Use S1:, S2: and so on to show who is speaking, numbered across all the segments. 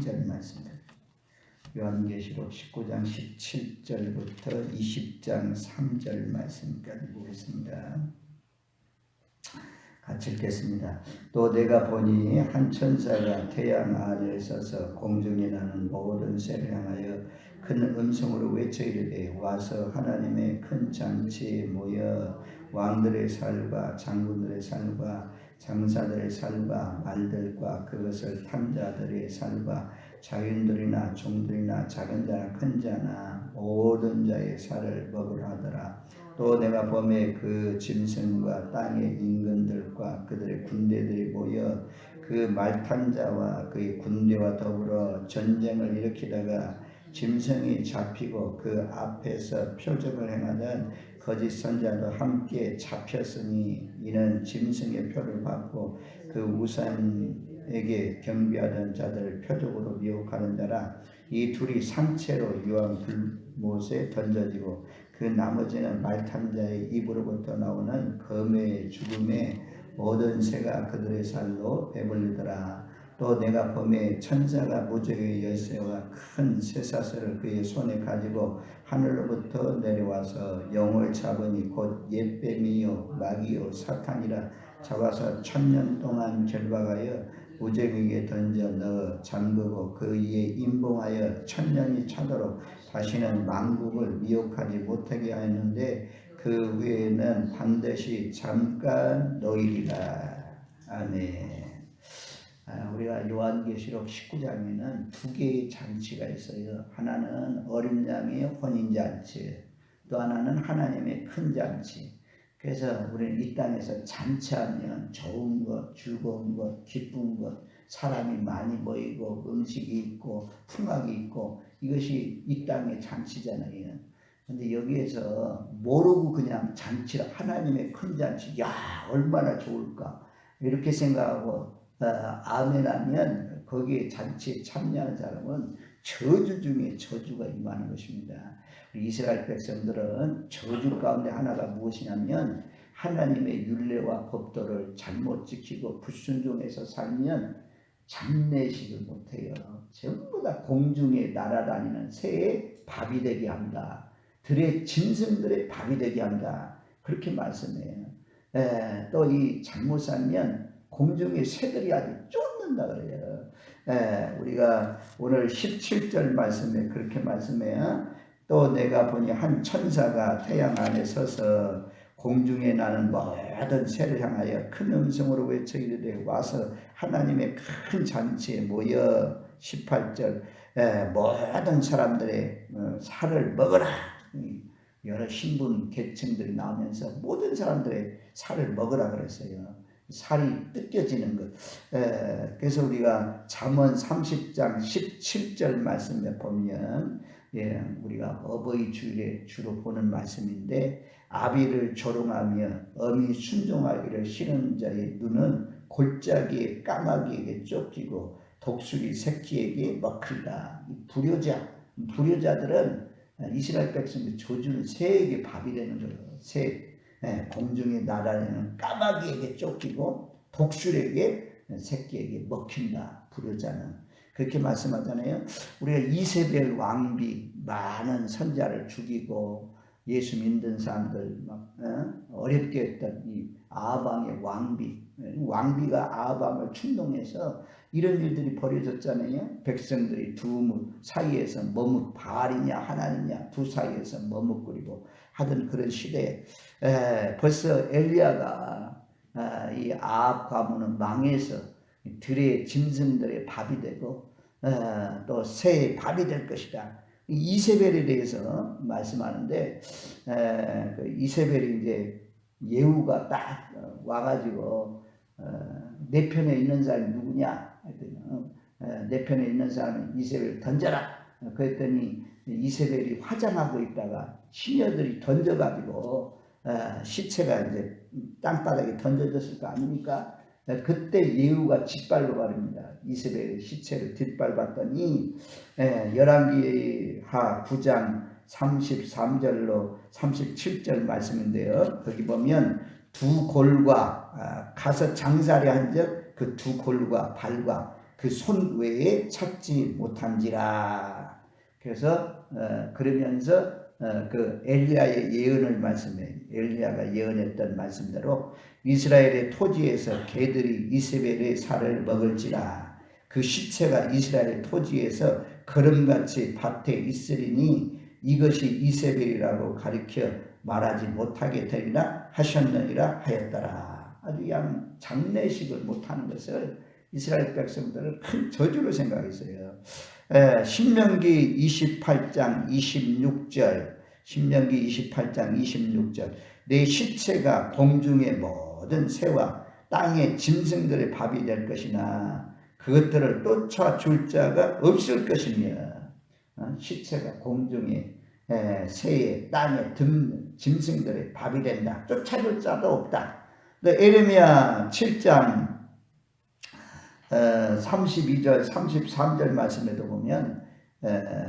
S1: 절 말씀. 요한계시록 19장 17절부터 20장 3절 말씀까지 보겠습니다. 같이 읽겠습니다. 또 내가 보니 한 천사가 태양 아래에 서서 공중에 나는 모든 새를 향하여 큰 음성으로 외쳐 이르되 와서 하나님의 큰 잔치에 모여 왕들의 살과 장군들의 살과 장사들의 살과 말들과 그것을 탄 자들의 살과 자연들이나 종들이나 작은 자나 큰 자나 모든 자의 살을 먹으라 하더라. 또 내가 범에 그 짐승과 땅의 임금들과 그들의 군대들이 모여 그 말탄 자와 그의 군대와 더불어 전쟁을 일으키다가 짐승이 잡히고 그 앞에서 표적을 행하던 거짓 선자도 함께 잡혔으니 이는 짐승의 표를 받고 그 우상에게 경비하던 자들을 표적으로 미혹하는 자라. 이 둘이 상체로 유황 불못에 던져지고 그 나머지는 말탄 자의 입으로부터 나오는 검의 죽음에 모든 새가 그들의 살로 배불리더라 또 내가 범에 천사가 무적의 열쇠와 큰 쇠사슬을 그의 손에 가지고 하늘로부터 내려와서 영을 잡으니 곧 옛뱀이요 마귀요 사탄이라 잡아서 천년 동안 결박하여 무적에게 던져 넣어 잠그고 그 위에 임봉하여 천년이 차도록 다시는 만국을 미혹하지 못하게 하였는데 그 후에는 반드시 잠깐 놓이리라 아멘. 아, 우리가 요한계시록 19장에는 두 개의 잔치가 있어요. 하나는 어린 양의 혼인 잔치, 또 하나는 하나님의 큰 잔치. 그래서 우리는 이 땅에서 잔치하면 좋은 것, 즐거운 것, 기쁜 것, 사람이 많이 모이고 음식이 있고 풍악이 있고 이것이 이 땅의 잔치잖아요. 근데 여기에서 모르고 그냥 잔치라 하나님의 큰 잔치, 야 얼마나 좋을까 이렇게 생각하고 어, 아멘하면 거기에 잔치에 참여하는 사람은 저주 중에 저주가 임하는 것입니다. 이스라엘 백성들은 저주 가운데 하나가 무엇이냐면 하나님의 율례와 법도를 잘못 지키고 불순종해서 살면 장례식을 못해요. 전부 다 공중에 날아다니는 새의 밥이 되게 한다. 들의 짐승들의 밥이 되게 한다. 그렇게 말씀해요. 또 이 잘못 살면 공중의 새들이 아주 쫓는다 그래요. 에, 우리가 오늘 17절 말씀에 그렇게 말씀해요. 또 내가 보니 한 천사가 태양 안에 서서 공중에 나는 모든 새를 향하여 큰 음성으로 외쳐 이르되 와서 하나님의 큰 잔치에 모여 18절 에, 모든 사람들의 어, 살을 먹어라. 여러 신분 계층들이 나오면서 모든 사람들의 살을 먹으라 그랬어요. 살이 뜯겨지는 것. 에, 그래서 우리가 잠언 30장 17절 말씀에 보면 예, 우리가 어버이 주일에 주로 보는 말씀인데 아비를 조롱하며 어미 순종하기를 싫은 자의 눈은 골짜기에 까마귀에게 쫓기고 독수리 새끼에게 먹힌다. 불효자, 불효자들은 이스라엘 백성들 조주는 새에게 밥이 되는 거예요. 새, 예, 공중에 날아다니는 까마귀에게 쫓기고 독수리에게 새끼에게 먹힌다. 불효자는 그렇게 말씀하잖아요. 우리가 이세벨 왕비 많은 선자를 죽이고 예수 믿는 사람들 막 어? 렵게 했던 이 아방의 왕비 왕비가 아방을 충동해서 이런 일들이 벌어졌잖아요. 백성들이 두 사이에서 머뭇 바알이냐 하나님이냐 두 사이에서 머뭇거리고 하던 그런 시대에 에, 벌써 엘리야가 아, 이 아합 가문은 망해서 들의 짐승들의 밥이 되고 어, 또 새의 밥이 될 것이다. 이세벨에 대해서 말씀하는데 에, 그 이세벨이 이제 예후가 딱 와가지고 어, 내 편에 있는 사람이 누구냐? 했더니 어, 내 편에 있는 사람은 이세벨 던져라. 그랬더니 이세벨이 화장하고 있다가 시녀들이 던져가지고 어, 시체가 이제 땅바닥에 던져졌을 거 아닙니까? 그때 예후가 짓밟아 버립니다. 이세벨의 시체를 뒷밟았더니 열왕기하 9장 33절로 37절 말씀인데요. 거기 보면 두 골과 아, 가서 장사리 한적 그 두 골과 발과 그 손 외에 찾지 못한지라. 그래서 어, 그러면서 어, 그 엘리야의 예언을 말씀해 엘리야가 예언했던 말씀대로 이스라엘의 토지에서 개들이 이세벨의 살을 먹을지라 그 시체가 이스라엘의 토지에서 걸음같이 밭에 있으리니 이것이 이세벨이라고 가리켜 말하지 못하게 되리라 하셨느니라 하였더라 아주 양 장례식을 못하는 것을 이스라엘 백성들은 큰 저주로 생각했어요. 에, 신명기 28장 26절 신명기 28장 26절 내 시체가 공중의 모든 새와 땅의 짐승들의 밥이 될 것이나 그것들을 쫓아줄 자가 없을 것이며 어, 시체가 공중의 에, 새의 땅의 등 짐승들의 밥이 된다. 쫓아줄 자도 없다. 에레미야 7장 32절 33절 말씀에도 보면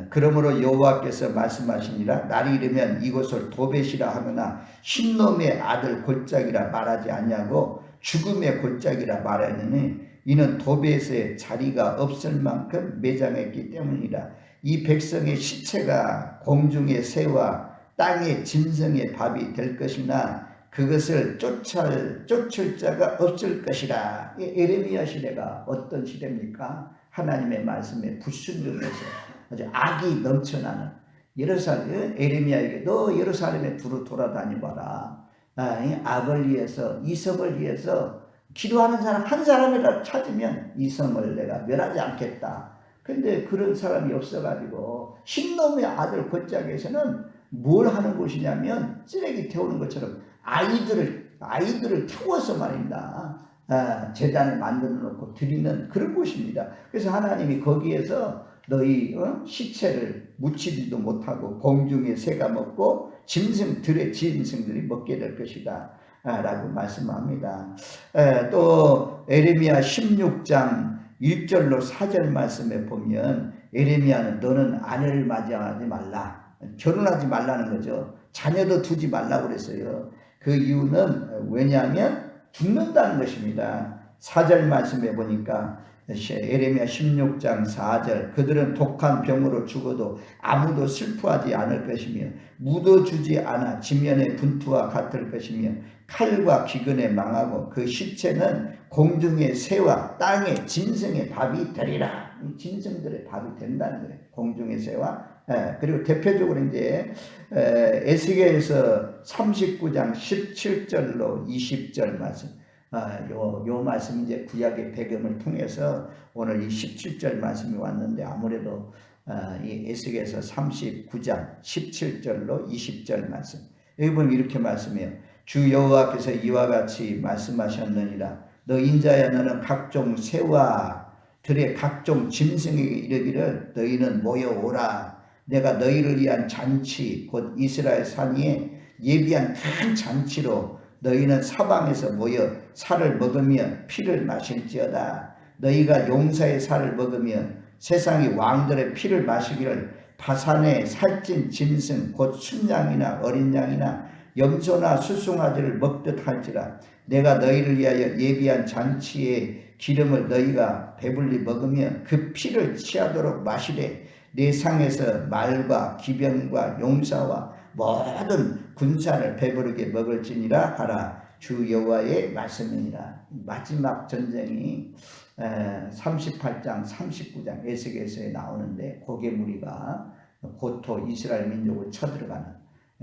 S1: 그러므로 여호와께서 말씀하시니라 날이 이르면 이곳을 도벳이라 하거나 신놈의 아들 골짜기라 말하지 아니하고 죽음의 골짜기라 말하느니 이는 도벳의 자리가 없을 만큼 매장했기 때문이라. 이 백성의 시체가 공중의 새와 땅의 짐승의 밥이 될 것이나 그것을 쫓을, 쫓을 자가 없을 것이라. 에레미야 시대가 어떤 시대입니까? 하나님의 말씀에 불순종해서 아주 악이 넘쳐나는 예루살렘 에레미야에게 너 예루살렘에 두루 돌아다니봐라. 아, 악을 위해서 이성을 위해서 기도하는 사람 한 사람이라도 찾으면 이 성을 내가 멸하지 않겠다. 근데 그런 사람이 없어가지고 신놈의 아들 곧장에서는 뭘 하는 곳이냐면 쓰레기 태우는 것처럼 아이들을 아이들을 태워서 말입니다. 아, 재단을 만들어 놓고 드리는 그런 곳입니다. 그래서 하나님이 거기에서 너희 어? 시체를 묻히지도 못하고 공중에 새가 먹고 짐승 들의 짐승들이 먹게 될 것이다. 아, 라고 말씀합니다. 에, 또 에레미야 16장 1절로 4절 말씀에 보면 에레미야는 너는 아내를 맞이하지 말라. 결혼하지 말라는 거죠. 자녀도 두지 말라고 그랬어요. 그 이유는 왜냐하면 죽는다는 것입니다. 4절 말씀해 보니까 에레미야 16장 4절 그들은 독한 병으로 죽어도 아무도 슬퍼하지 않을 것이며 묻어주지 않아 지면의 분투와 같을 것이며 칼과 기근에 망하고 그 시체는 공중의 새와 땅의 짐승의 밥이 되리라. 짐승들의 밥이 된다는 거예요. 공중의 새와 예, 그리고 대표적으로 이제 에스겔에서 39장 17절로 20절 말씀. 아, 요, 요 말씀 이제 구약의 배경을 통해서 오늘 이 17절 말씀이 왔는데 아무래도 아, 이 에스겔에서 39장 17절로 20절 말씀. 여기 보면 이렇게 말씀해요. 주 여호와께서 이와 같이 말씀하셨느니라. 너 인자야 너는 각종 새와 들의 각종 짐승에게 이르기를 너희는 모여오라. 내가 너희를 위한 잔치 곧 이스라엘 산 위에 예비한 큰 잔치로 너희는 사방에서 모여 살을 먹으며 피를 마실지어다. 너희가 용사의 살을 먹으며 세상의 왕들의 피를 마시기를 바산의 살찐 짐승 곧 순양이나 어린 양이나 염소나 수송아지를 먹듯 할지라 내가 너희를 위하여 예비한 잔치의 기름을 너희가 배불리 먹으며 그 피를 취하도록 마시되 내 상에서 말과 기병과 용사와 모든 군사를 배부르게 먹을지니라 하라. 주 여호와의 말씀이니라. 마지막 전쟁이 38장 39장 에스겔서에 나오는데 고개 무리가 고토 이스라엘 민족을 쳐들어가는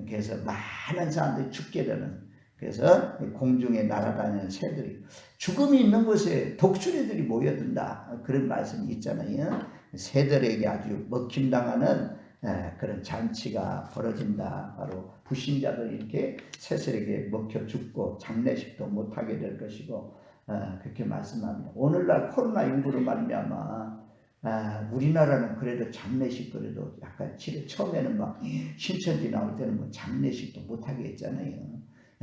S1: 그래서 많은 사람들이 죽게 되는 그래서 공중에 날아다니는 새들이 죽음이 있는 곳에 독수리들이 모여든다. 그런 말씀이 있잖아요. 새들에게 아주 먹힘당하는 그런 잔치가 벌어진다. 바로 불신자들이 이렇게 새들에게 먹혀 죽고 장례식도 못하게 될 것이고 어, 그렇게 말씀합니다. 오늘날 코로나19로 말미암아 아, 우리나라는 그래도 장례식 그래도 약간 치료 처음에는 막 신천지 나올 때는 뭐 장례식도 못하게 했잖아요.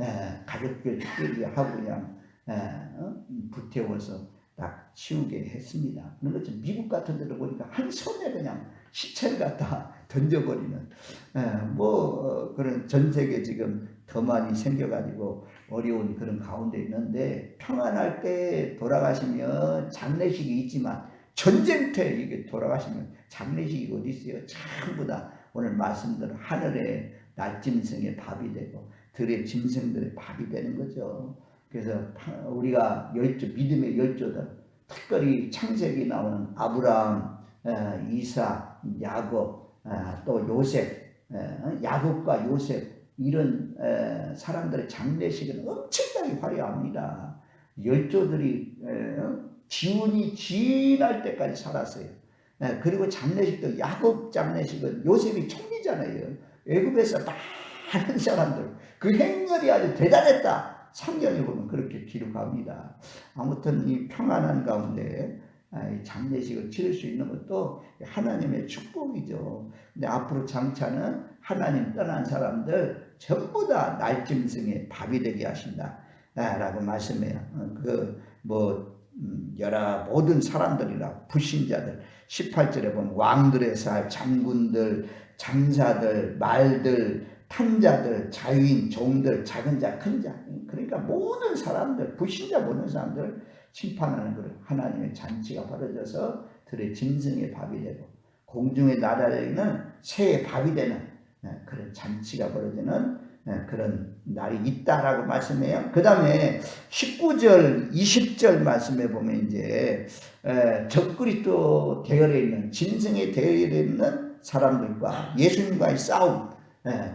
S1: 에, 가족들끼리 하고 그냥 에, 어? 불태워서 딱 치우게 했습니다. 그런데 미국 같은 데도 보니까 한 손에 그냥 시체를 갖다 던져버리는 에, 뭐 어, 그런 전 세계 지금 더 많이 생겨가지고 어려운 그런 가운데 있는데 평안할 때 돌아가시면 장례식이 있지만 전쟁터에 이게 돌아가시면 장례식이 어디 있어요? 전부 다 오늘 말씀대로 하늘에 날짐승의 밥이 되고 들의 짐승들의 밥이 되는 거죠. 그래서 우리가 열조 믿음의 열조들 특별히 창세기 나오는 아브라함, 이사, 야곱, 또 요셉, 야곱과 요셉 이런 사람들의 장례식은 엄청나게 화려합니다. 열조들이 지운이 지날 때까지 살았어요. 그리고 장례식도 야곱 장례식은 요셉이 총리잖아요. 애굽에서 많은 사람들 그 행렬이 아주 대단했다. 3년에 보면 그렇게 기록합니다. 아무튼 이 평안한 가운데 장례식을 치를 수 있는 것도 하나님의 축복이죠. 근데 앞으로 장차는 하나님 떠난 사람들 전부 다 날짐승의 밥이 되게 하신다. 라고 말씀해요. 어, 그뭐 음, 여러 모든 사람들이라 불신자들 18절에 보면 왕들의 살, 장군들, 장사들, 말들, 탄자들, 자유인, 종들, 작은 자, 큰 자. 그러니까 모든 사람들, 불신자 모든 사람들 심판하는 그런 하나님의 잔치가 벌어져서 들의 짐승의 밥이 되고 공중의 나라에는 새의 밥이 되는 네, 그런 잔치가 벌어지는 네, 그런 날이 있다라고 말씀해요. 그 다음에 19절, 20절 말씀에 보면 이제 적그리스도 대열에 있는 짐승의 대열에 있는 사람들과 예수님과의 싸움,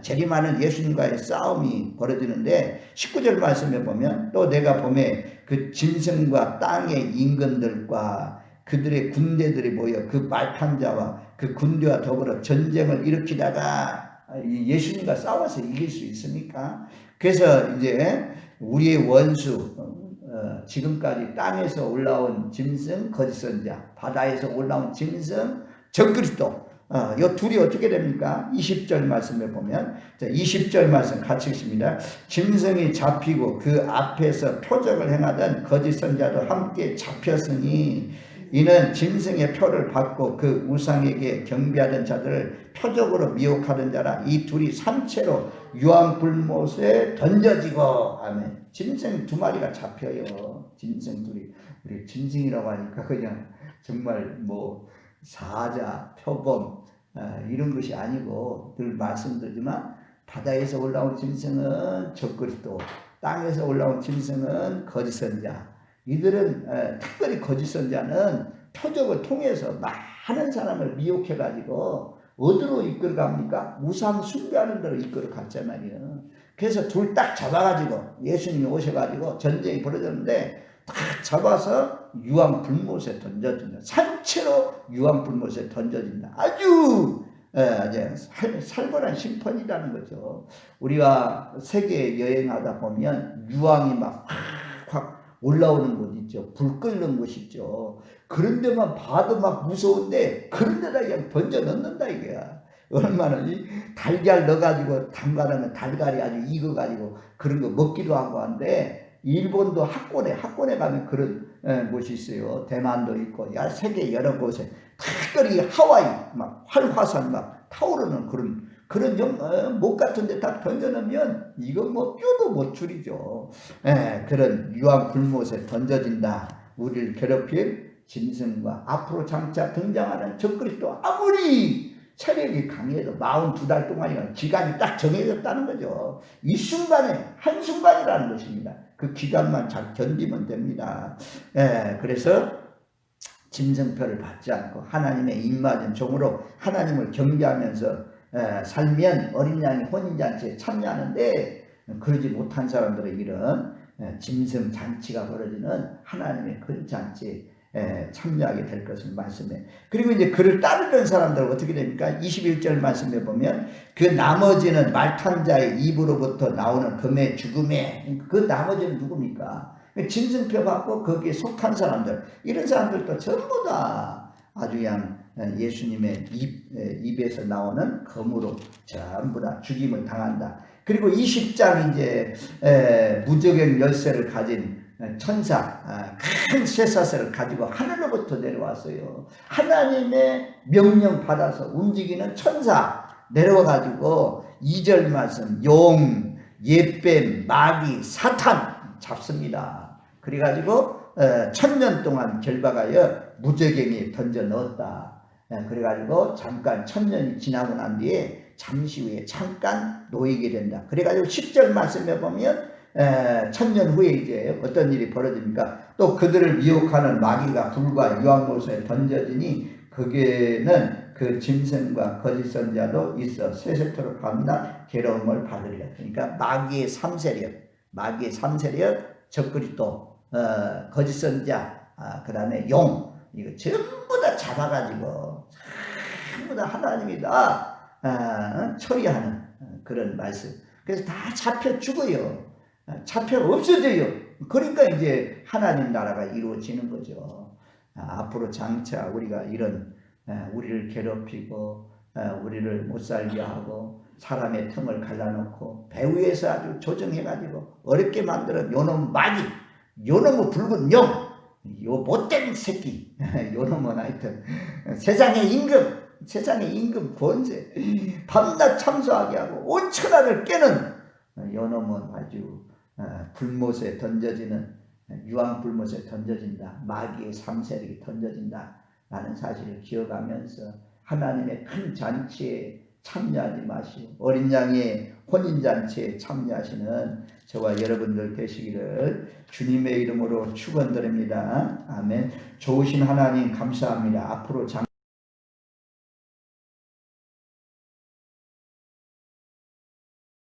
S1: 재림하는 예수님과의 싸움이 벌어지는데 19절 말씀에 보면 또 내가 봄에 그 짐승과 땅의 임금들과 그들의 군대들이 모여 그 말탄자와 그 군대와 더불어 전쟁을 일으키다가 예수님과 싸워서 이길 수 있습니까? 그래서 이제 우리의 원수 어, 지금까지 땅에서 올라온 짐승 거짓 선자 바다에서 올라온 짐승 적그리스도 어, 이 둘이 어떻게 됩니까? 20절 말씀에 보면 자, 20절 말씀 같이 읽습니다. 짐승이 잡히고 그 앞에서 표적을 행하던 거짓 선자도 함께 잡혔으니 이는 짐승의 표를 받고 그 우상에게 경배하던 자들을 표적으로 미혹하던 자라 이 둘이 삼체로 유황 불못에 던져지고 아멘. 짐승 두 마리가 잡혀요. 짐승 둘이 우리 짐승이라고 하니까 그냥 정말 뭐 사자, 표범 어, 이런 것이 아니고 늘 말씀드리지만 바다에서 올라온 짐승은 적그리스도 땅에서 올라온 짐승은 거짓 선자 이들은 어, 특별히 거짓 선자는 표적을 통해서 많은 사람을 미혹해 가지고 어디로 이끌어 갑니까? 우상 숭배하는 데로 이끌어 갔단 말이에요. 그래서 둘 딱 잡아가지고 예수님이 오셔가지고 전쟁이 벌어졌는데 딱 잡아서 유황 불못에 던져준다. 산채로 유황 불못에 던져진다. 아주 예, 살, 살벌한 심판이라는 거죠. 우리가 세계 여행하다 보면 유황이 막 확 올라오는 곳 있죠. 불 끓는 곳 있죠. 그런 데만 봐도 막 무서운데 그런 데다 그냥 던져 넣는다 이게야. 얼마나 이 달걀 넣어가지고 담가놓으면 달걀이 아주 익어가지고 그런 거 먹기도 하고 한데 일본도 학권에 학권에 가면 그런 에, 곳이 있어요. 대만도 있고 야 세계 여러 곳에 특별히 하와이 막 활화산 막 타오르는 그런 그런 좀, 어, 목 같은 데딱 던져놓으면 이건 뭐 뼈도 못 줄이죠. 에, 그런 유황 불못에 던져진다. 우리를 괴롭힐 짐승과 앞으로 장차 등장하는 적그리스도 아무리 체력이 강해도 42달 동안이면 기간이 딱 정해졌다는 거죠. 이 순간에 한순간이라는 것입니다. 그 기간만 잘 견디면 됩니다. 예, 그래서 짐승표를 받지 않고 하나님의 입맞은 종으로 하나님을 경배하면서 예, 살면 어린 양이 혼인잔치에 참여하는데 그러지 못한 사람들의 일은 예, 짐승 잔치가 벌어지는 하나님의 큰 잔치에 예, 참여하게 될 것을 말씀해. 그리고 이제 그를 따르는 사람들은 어떻게 됩니까? 21절 말씀에 보면 그 나머지는 말탄자의 입으로부터 나오는 금의 죽음에 그 나머지는 누굽니까? 진승표 받고 거기에 속한 사람들 이런 사람들도 전부 다 아주 그냥 예수님의 입, 입에서 나오는 검으로 전부 다 죽임을 당한다. 그리고 20장 이제 무적의 열쇠를 가진 천사 아, 큰 쇠사슬을 가지고 하늘로부터 내려왔어요. 하나님의 명령 받아서 움직이는 천사 내려와 가지고 2절 말씀 용, 예뱀, 마귀, 사탄 잡습니다. 그래 가지고 어, 천년 동안 결박하여 무적행에 던져 넣었다. 예, 그래가지고 잠깐 천년이 지나고 난 뒤에 잠시 후에 잠깐 놓이게 된다. 그래가지고 10절 말씀에 보면 에, 천년 후에 이제 어떤 일이 벌어집니까? 또 그들을 미혹하는 마귀가 불과 유황못에 던져지니 거기에는 그 짐승과 거짓 선자도 있어 세세토록 밤낮 괴로움을 받으리라. 그러니까 마귀의 삼세력, 마귀의 삼세력, 적그리 또 어, 거짓 선자, 아, 그 다음에 용 이거 전부 다 잡아가지고 전부 다 하나님이 다 아, 처리하는 어, 그런 말씀. 그래서 다 잡혀 죽어요. 아, 잡혀 없어져요. 그러니까 이제 하나님 나라가 이루어지는 거죠. 아, 앞으로 장차 우리가 이런 아, 우리를 괴롭히고 아, 우리를 못 살게 하고 사람의 틈을 갈라놓고 배후에서 아주 조정해가지고 어렵게 만들어 요놈 마귀, 요놈의 붉은 영, 요 못된 새끼, 요놈은 하여튼 세상의 임금, 세상의 임금 권세, 밤낮 참소하게 하고 온 천하를 깨는 요놈은 아주 어, 불못에 던져지는 유황 불못에 던져진다. 마귀의 삼세력이 던져진다. 라는 사실을 기억하면서 하나님의 큰 잔치에 참여하지 마시고 어린 양의 혼인 잔치에 참여하시는 저와 여러분들 되시기를 주님의 이름으로 축원드립니다. 아멘. 좋으신 하나님 감사합니다. 앞으로 장